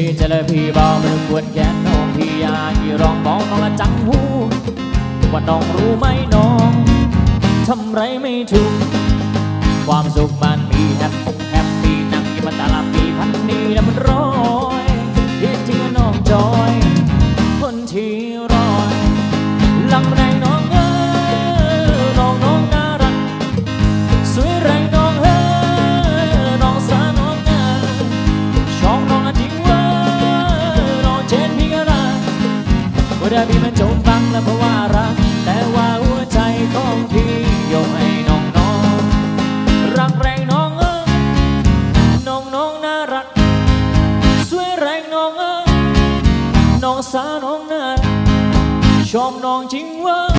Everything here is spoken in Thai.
ตีเจลพี่เบาไมื่ปวดแขนน้องพี่ยาที่ร้องบอกน้องละจังหูว่าน้องรู้ไหมน้องทำไรไม่ถูก ความสุขมันมีแฮปปี้แฮปปี้นั่งยิ้มาตาลาปีพันนี้นะมันร้อยที่จริงน้องจอย คนที่ร้อยลังไร เรือพี่มันจมฟังและเพราะว่ารัก แต่ว่าหัวใจของพี่ยกให้น้องน้องรักแรงน้องเอ้ยน้องน้องน่ารัก สวยแรงน้องเอ้ยน้องสาวน้องน่ารักชอบน้องจริงว้ย